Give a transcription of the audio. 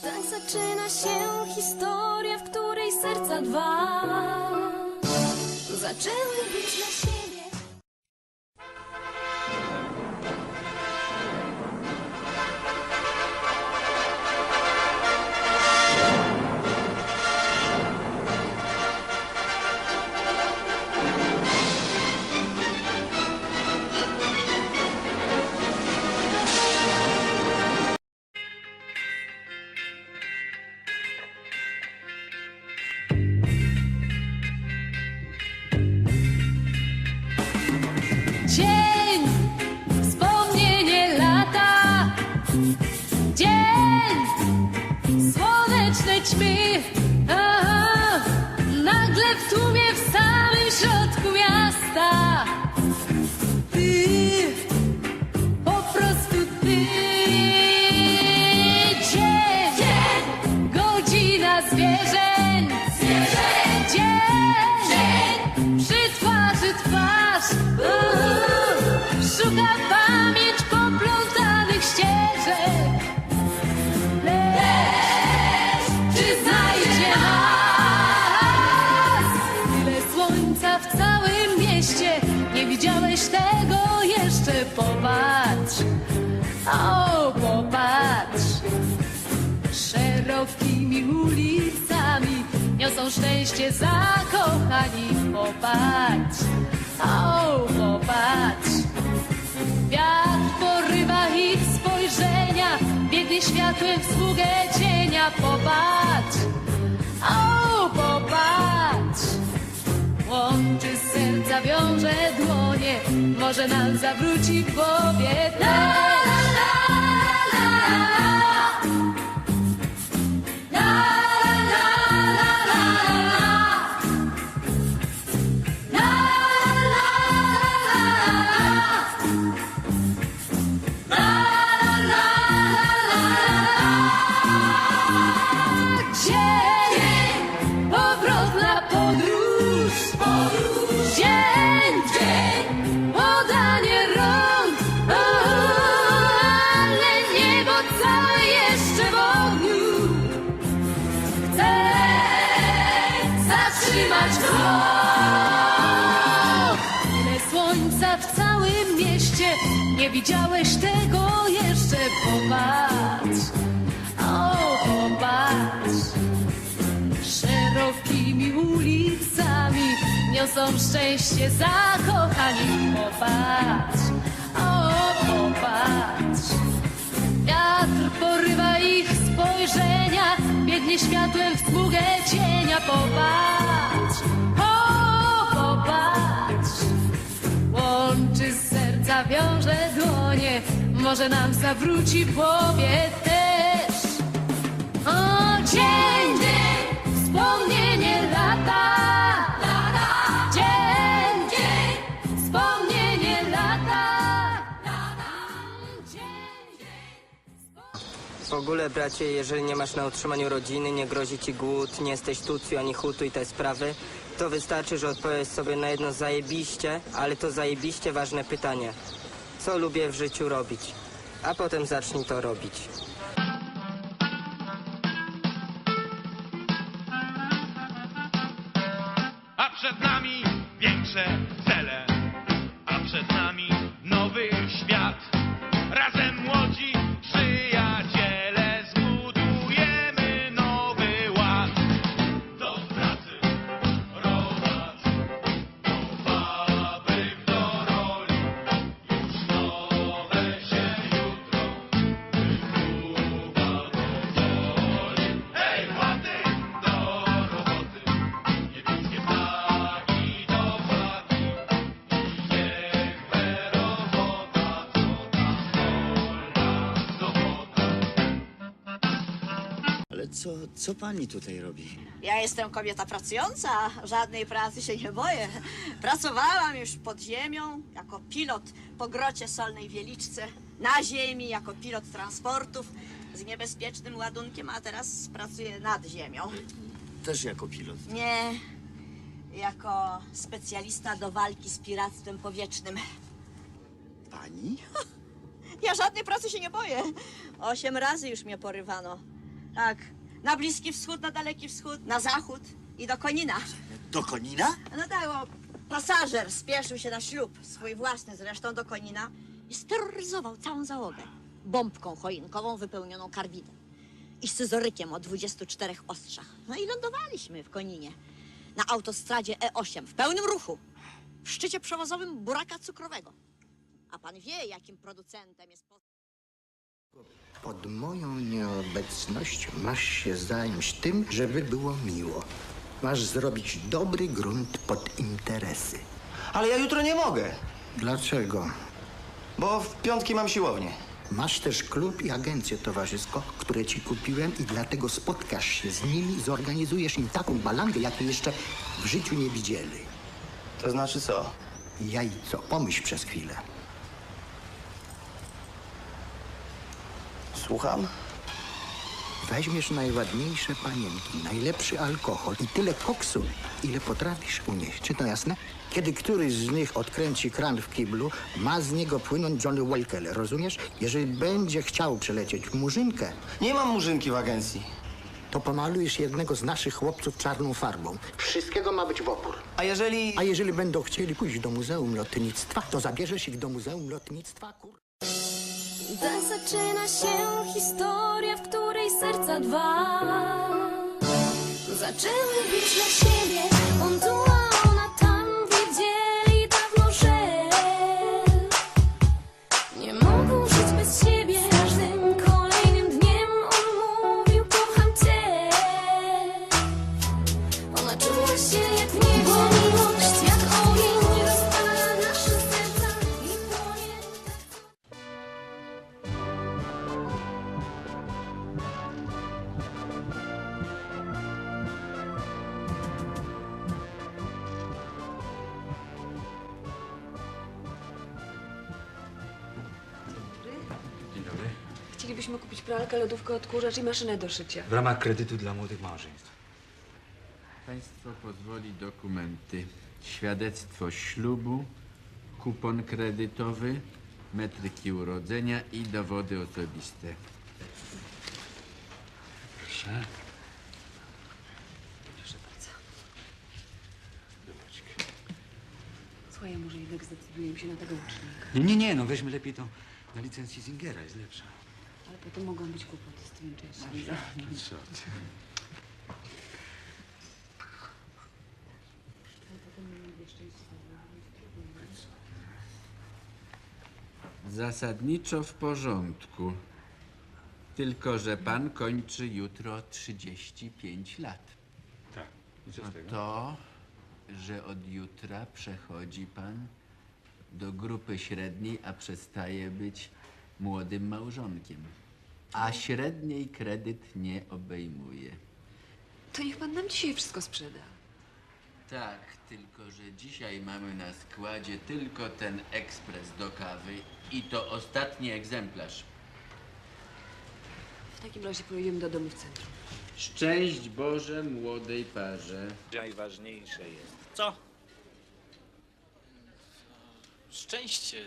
Tak zaczyna się historia, w której serca dwa zaczęły być dla siebie. Dzień, wspomnienie lata. Dzień, słonecznej ćmy. Szerokimi ulicami niosą szczęście zakochani. Popatrz, o, popatrz. Wiatr porywa ich spojrzenia, biegnie światłem w sługę cienia. Popatrz, o, popatrz. Łączy serca, wiąże dłonie, może nam zawróci w głowie Dzień, powrotna podróż, podróż. Dzień, dzień, podanie rąk, ale niebo całe jeszcze w ogniu. Chcę zatrzymać krok. Tyle słońca w całym mieście, nie widziałeś tego jeszcze. Popatrz, niosą szczęście zakochani. Popatrz, o popatrz. Wiatr porywa ich spojrzenia, biegnie światłem w smugę cienia. Popatrz, o popatrz. Łączy serca, wiąże dłonie, może nam zawróci w głowie też. O dzień, dzień, wspomnienie W ogóle, bracie, jeżeli nie masz na utrzymaniu rodziny, nie grozi ci głód, nie jesteś tucju ani hutu i te sprawy, to wystarczy, że odpowiesz sobie na jedno zajebiście, ale to zajebiście ważne pytanie. Co lubię w życiu robić? A potem zacznij to robić. A przed nami większe cele, a przed nami co, co pani tutaj robi? Ja jestem kobieta pracująca, żadnej pracy się nie boję. Pracowałam już pod ziemią jako pilot po grocie Solnej Wieliczce, na ziemi jako pilot transportów z niebezpiecznym ładunkiem, a teraz pracuję nad ziemią. Też jako pilot. Nie jako specjalista do walki z piractwem powietrznym. Pani? Ja żadnej pracy się nie boję. Osiem razy już mnie porywano. Tak, na Bliski Wschód, na Daleki Wschód, na Zachód i do Konina. Do Konina? No tak, bo pasażer spieszył się na ślub, swój własny zresztą do Konina i steroryzował całą załogę. Bombką choinkową wypełnioną karbitem i scyzorykiem o 24 ostrzach. No i lądowaliśmy w Koninie, na autostradzie E8, w pełnym ruchu, w szczycie przewozowym buraka cukrowego. A pan wie, jakim producentem jest... po- Pod moją nieobecność masz się zająć tym, żeby było miło. Masz zrobić dobry grunt pod interesy. Ale ja jutro nie mogę, Dlaczego? bo w piątki mam siłownię. Masz też klub i agencję towarzysko, które ci kupiłem i dlatego spotkasz się z nimi i zorganizujesz im taką balangę, jakiej jeszcze w życiu nie widzieli. To znaczy co? Jajco, pomyśl przez chwilę. Słucham? Weźmiesz najładniejsze panienki, najlepszy alkohol i tyle koksu, ile potrafisz unieść. Czy to jasne? Kiedy któryś z nich odkręci kran w kiblu, ma z niego płynąć Johnny Walker, rozumiesz? Jeżeli będzie chciał przelecieć murzynkę, Nie mam murzynki w agencji. to pomalujesz jednego z naszych chłopców czarną farbą. Wszystkiego ma być w opór. A jeżeli... A jeżeli będą chcieli pójść do Muzeum Lotnictwa, to zabierzesz ich do Muzeum Lotnictwa, kur... Zaczyna się historia, w której serca dwa zaczęły bić na siebie. On tu, Chcielibyśmy kupić pralkę, lodówkę, odkurzacz i maszynę do szycia. W ramach kredytu dla młodych małżeństw. Państwo pozwoli dokumenty. Świadectwo ślubu, kupon kredytowy, metryki urodzenia i dowody osobiste. Proszę. Słuchaj, a może jednak zdecydujemy się na tego łucznika. Nie, nie, nie, no weźmy lepiej to na licencji Zingera, jest lepsza. Ale potem mogą być kłopoty z tymi częściami. Zasadniczo w porządku. Tylko, że pan kończy jutro 35 lat. Tak. I co z tego? To, że od jutra przechodzi pan do grupy średniej, a przestaje być młodym małżonkiem. A średniej kredyt nie obejmuje. To niech pan nam dzisiaj wszystko sprzeda. Tak, tylko że dzisiaj mamy na składzie tylko ten ekspres do kawy i to ostatni egzemplarz. W takim razie pojedziemy do domu w centrum. Szczęść Boże młodej parze. Najważniejsze jest. Co? Szczęście.